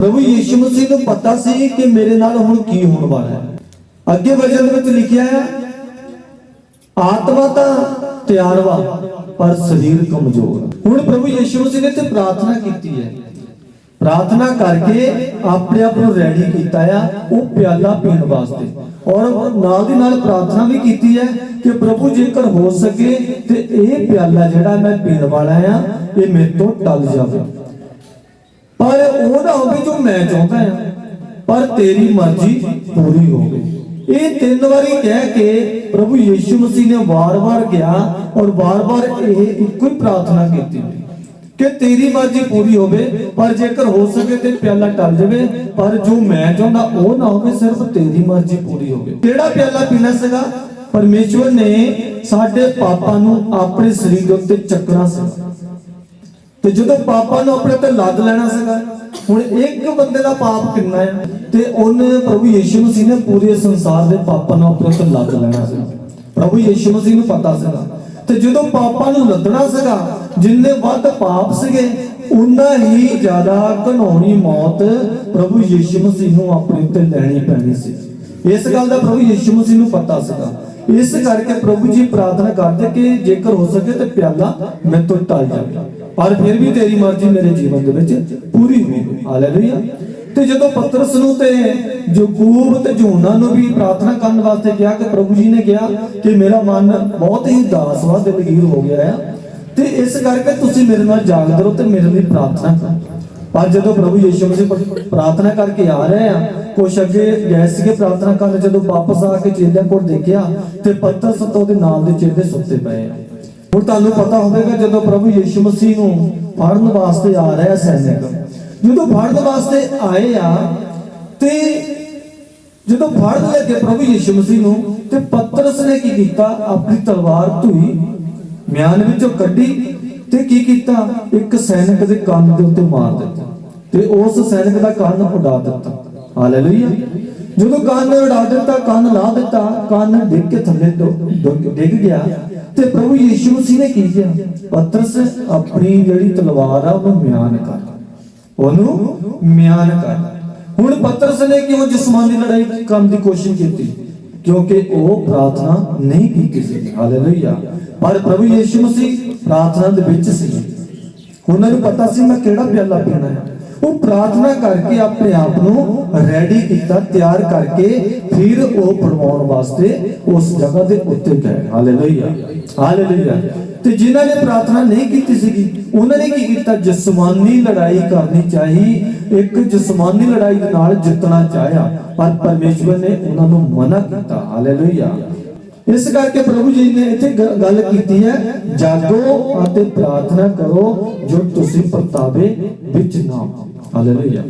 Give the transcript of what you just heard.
ਪ੍ਰਭੂ ਯੀਸ਼ੂ ਮਸੀਹ ਨੂੰ ਪਤਾ ਸੀ ਕਿ ਮੇਰੇ ਨਾਲ ਹੁਣ ਕੀ ਹੋਣ ਵਾਲਾ ਹੈ। ਅੱਗੇ ਵਚਨ ਦੇ ਵਿੱਚ ਲਿਖਿਆ ਹੈ, ਆਤਮਾ ਤਾਂ ਤਿਆਰ ਵਾ, ਪਰ ਸਰੀਰ ਕਮਜ਼ੋਰ। ਹੁਣ ਪ੍ਰਭੂ ਯੀਸ਼ੂ ਮਸੀਹ ਨੇ ਤੇ ਪ੍ਰਾਰਥਨਾ ਕੀਤੀ ਹੈ। ਪ੍ਰਾਰਥਨਾ ਕਰਕੇ ਆਪਣੇ ਆਪ ਨੂੰ ਰੈਡੀ ਕੀਤਾ ਆ, ਉਹ ਪਿਆਲਾ ਪੀਣ ਵਾਸਤੇ। ਔਰ ਨਾਲ ਦੀ ਨਾਲ ਪ੍ਰਾਰਥਨਾ ਵੀ ਕੀਤੀ ਹੈ ਕਿ ਪ੍ਰਭੂ ਜੇਕਰ ਹੋ ਸਕੇ ਤੇ ਇਹ ਪਿਆਲਾ ਜਿਹੜਾ ਮੈਂ ਪੀਣ ਵਾਲਾ ਆ, ਇਹ ਮੇਰੇ ਤੋਂ ਟਲ ਜਾਵੇ। ਪਰ ਉਹ ਨਾ ਹੋਵੇ ਜੋ ਮੈਂ ਚਾਹੁੰਦਾ ਹਾਂ, ਪਰ ਤੇਰੀ ਮਰਜ਼ੀ ਪੂਰੀ ਹੋਵੇ ਇਹ ਤਿੰਨ ਵਾਰੀ ਕਹਿ ਕੇ ਪ੍ਰਭੂ ਯੀਸ਼ੂ ਮਸੀਹ ਨੇ ਵਾਰ-ਵਾਰ ਗਿਆ ਔਰ ਵਾਰ-ਵਾਰ ਇਹ ਇੱਕੋ ਹੀ ਪ੍ਰਾਰਥਨਾ ਕੀਤੀ। ਕਿ ਤੇਰੀ ਮਰਜ਼ੀ ਪੂਰੀ ਹੋਵੇ, ਪਰ ਜੇਕਰ ਹੋ ਸਕੇ ਤੇ ਪਿਆਲਾ ਟਲ ਜਾਵੇ, ਪਰ ਜੋ ਮੈਂ ਚਾਹੁੰਦਾ ਉਹ ਨਾ ਹੋਵੇ, ਸਿਰਫ ਤੇਰੀ ਮਰਜ਼ੀ ਪੂਰੀ ਹੋਵੇ। ਕਿਹੜਾ ਪਿਆਲਾ ਪੀਣਾ ਸੀਗਾ? ਪਰਮੇਸ਼ਵਰ ਨੇ ਸਾਡੇ ਪਾਪਾਂ ਨੂੰ ਆਪਣੇ ਸਰੀਰ ਦੇ ਉੱਤੇ ਚੱਕਣਾ ਸੀ ਤੇ ਜਦੋਂ ਪਾਪਾਂ ਨੂੰ ਆਪਣੇ ਤੇ ਲੱਦ ਲੈਣਾ ਸੀਗਾ, ਹੁਣ ਇੱਕ ਬੰਦੇ ਦਾ ਪਾਪ ਕਿੰਨਾ ਹੈ ਤੇ ਉਹਨੇ ਪ੍ਰਭੂ ਯੀਸ਼ੂ ਮਸੀਹ ਨੇ ਪੂਰੇ ਸੰਸਾਰ ਦੇ ਪਾਪਾਂ ਨੂੰ ਆਪਣੇ ਤੇ ਲੱਦ ਲੈਣਾ ਸੀ ਪ੍ਰਭੂ ਯੀਸ਼ੂ ਮਸੀਹ ਨੂੰ ਪਤਾ ਸੀਗਾ। ਤੇ ਜਦੋਂ ਪਾਪਾਂ ਨੂੰ ਲੱਦਣਾ ਸੀਗਾ, ਜਿੰਨੇ ਵੱਧ ਪਾਪ ਸੀਗੇ ਉਨਾ ਹੀ ਜ਼ਿਆਦਾ ਘਨੌਣੀ ਮੌਤ ਪ੍ਰਭੂ ਯੀਸ਼ੂ ਮਸੀਹ ਨੂੰ ਆਪਣੇ ਉੱਤੇ ਲੈਣੀ ਪੈਣੀ ਸੀ। ਇਸ ਗੱਲ ਦਾ ਪ੍ਰਭੂ ਯੀਸ਼ੂ ਮਸੀਹ ਨੂੰ ਪਤਾ ਸੀਗਾ। ਇਸ ਕਰਕੇ ਪ੍ਰਭੂ ਜੀ ਪ੍ਰਾਰਥਨਾ ਕਰਦੇ ਕਿ ਜੇਕਰ ਹੋ ਸਕੇ ਤੇ ਪਿਆਲਾ ਮੇਰੇ ਤੋਂ ਟਲ ਜਾਵੇ। ਪਰ ਫਿਰ ਵੀ ਤੇਰੀ ਮਰਜ਼ੀ ਮੇਰੇ ਜੀਵਨ ਦੇ ਵਿੱਚ ਪੂਰੀ ਹੋਵੇ ਹਾਲੇਲੂਇਆ ਤੇ ਜਦੋਂ ਪਤਰਸ ਨੂੰ ਤੇ ਯਕੂਬ ਤੇ ਯੂਹੰਨਾ ਨੂੰ ਵੀ ਪ੍ਰਾਰਥਨਾ ਕਰਨ ਵਾਸਤੇ ਕਿਹਾ ਕਿ ਪ੍ਰਭੂ ਜੀ ਨੇ ਕਿਹਾ ਕਿ ਮੇਰਾ ਮਨ ਬਹੁਤ ਹੀ ਉਦਾਸ ਵਾ, ਦਿਲਗੀਰ ਹੋ ਗਿਆ ਹੈ ਤੇ ਇਸ ਕਰਕੇ ਤੁਸੀਂ ਮੇਰੇ ਨਾਲ ਜਾਗਦੇ ਰਹੋ ਤੇ ਮੇਰੇ ਲਈ ਪ੍ਰਾਰਥਨਾ ਕਰੋ। ਪਰ ਜਦੋਂ ਪ੍ਰਭੂ ਯੀਸ਼ੂ ਮਸੀਹ ਪ੍ਰਾਰਥਨਾ ਕਰਕੇ ਆ ਰਹੇ ਆ, ਕੁਛ ਅੱਗੇ ਗਏ ਸੀਗੇ ਪ੍ਰਾਰਥਨਾ ਕਰਨ, ਜਦੋਂ ਵਾਪਸ ਆ ਕੇ ਚੇਲਿਆਂ ਕੋਲ ਦੇਖਿਆ ਤੇ ਪੱਤਰ ਸਤੋ ਦੇ ਨਾਲ ਦੇ ਚੇਲੇ ਸੁੱਤੇ ਪਏ ਆ। ਹੁਣ ਤੁਹਾਨੂੰ ਪਤਾ ਹੋਵੇਗਾ ਜਦੋਂ ਪ੍ਰਭੂ ਯੀਸ਼ੂ ਮਸੀਹ ਨੂੰ ਫੜਨ ਵਾਸਤੇ ਆ ਰਿਹਾ ਸੈਨਿਕ। ਜਦੋਂ ਫੜਨ ਵਾਸਤੇ ਆਏ ਆ, ਤੇ ਜਦੋਂ ਫੜਨ ਲੱਗੇ ਪ੍ਰਭੂ ਯੀਸ਼ੂ ਮਸੀਹ ਨੂੰ, ਤੇ ਪਤਰਸ ਨੇ ਕੀ ਕੀਤਾ? ਆਪਣੀ ਤਲਵਾਰ ਧੂਈ ਮਿਆਨ ਵਿੱਚੋਂ ਕੱਢੀ ਤੇ ਕੀ ਕੀਤਾ? ਇੱਕ ਸੈਨਿਕ ਦੇ ਕੰਨ ਦੇ ਉੱਤੇ ਮਾਰ ਦਿੱਤਾ ਤੇ ਉਸ ਸੈਨਿਕ ਦਾ ਕੰਨ ਉਡਾ ਦਿੱਤਾ। ਹਾਲੇਲੂਇਆ। ਜਦੋਂ ਕੰਨ ਉਡਾ ਦਿੱਤਾ, ਕੰਨ ਲਾ ਦਿੱਤਾ, ਕੰਨ ਡਿੱਗ ਕੇ ਥੱਲੇ ਡਿੱਗ ਗਿਆ। ਤੇ ਪ੍ਰਭੂ ਯੀਸ਼ੂ ਮਸੀਹ ਨੇ ਕੀ ਕੀਤਾ ਪਤਰਸ, ਆਪਣੀ ਜਿਹੜੀ ਤਲਵਾਰ ਆ, ਉਹਨੂੰ ਮਿਆਨ ਕਰ। ਉਹਨੂੰ ਮਿਆਨ ਕਰ। ਹੁਣ ਪਤਰਸ ਨੇ ਕਿਉਂ ਜਿਸਮਾਨੀ ਲੜਾਈ ਕਰਨ ਦੀ ਕੋਸ਼ਿਸ਼ ਕੀਤੀ? ਕਿਉਂਕਿ ਉਹ ਪ੍ਰਾਰਥਨਾ ਨਹੀਂ ਕੀਤੀ ਸੀ। ਹਾਲੇਲੂਇਆ ਪਰ ਪ੍ਰਭੂ ਯੀਸ਼ੂ ਮਸੀਹ ਪ੍ਰਾਰਥਨਾ ਦੇ ਵਿੱਚ ਸੀ। ਉਹਨਾਂ ਨੂੰ ਪਤਾ ਸੀ ਮੈਂ ਕਿਹੜਾ ਪਿਆਲਾ ਪੀਣਾ ਹੈ। ਉਹ ਪ੍ਰਾਰਥਨਾ ਕਰਕੇ ਆਪਣੇ ਆਪ ਨੂੰ ਰੈਡੀ ਕੀਤਾ, ਤਿਆਰ ਕਰਕੇ ਫਿਰ ਉਹ ਪਰਵਾਉਣ ਵਾਸਤੇ ਉਸ ਜਗ੍ਹਾ ਦੇ ਉੱਤੇ ਗਏ। ਹਾਲੇਲੂਇਆ ਹਾਲੇਲੂਇਆ ਤੇ ਜਿਨ੍ਹਾਂ ਨੇ ਪ੍ਰਾਰਥਨਾ ਨਹੀਂ ਕੀਤੀ ਸੀਗੀ, ਉਹਨਾਂ ਨੇ ਕੀ ਕੀਤਾ? ਜਿਸਮਾਨੀ ਲੜਾਈ ਕਰਨੀ ਚਾਹੀ, ਇੱਕ ਜਿਸਮਾਨੀ ਲੜਾਈ ਦੇ ਨਾਲ ਜਿੱਤਣਾ ਚਾਹਿਆ, ਪਰ ਪਰਮੇਸ਼ਵਰ ਨੇ ਉਹਨਾਂ ਨੂੰ ਮਨਾ ਕੀਤਾ। ਹਾਲੇਲੂਇਆ ਇਸ ਕਰਕੇ ਪ੍ਰਭੂ ਜੀ ਨੇ ਇੱਥੇ ਗੱਲ ਕੀਤੀ ਹੈ, ਜਾਗੋ ਅਤੇ ਪ੍ਰਾਰਥਨਾ ਕਰੋ ਜੋ ਤੁਸੀਂ ਪਰਤਾਵੇ ਵਿੱਚ ਨਾ ਹਾਲੇਲੂਇਆ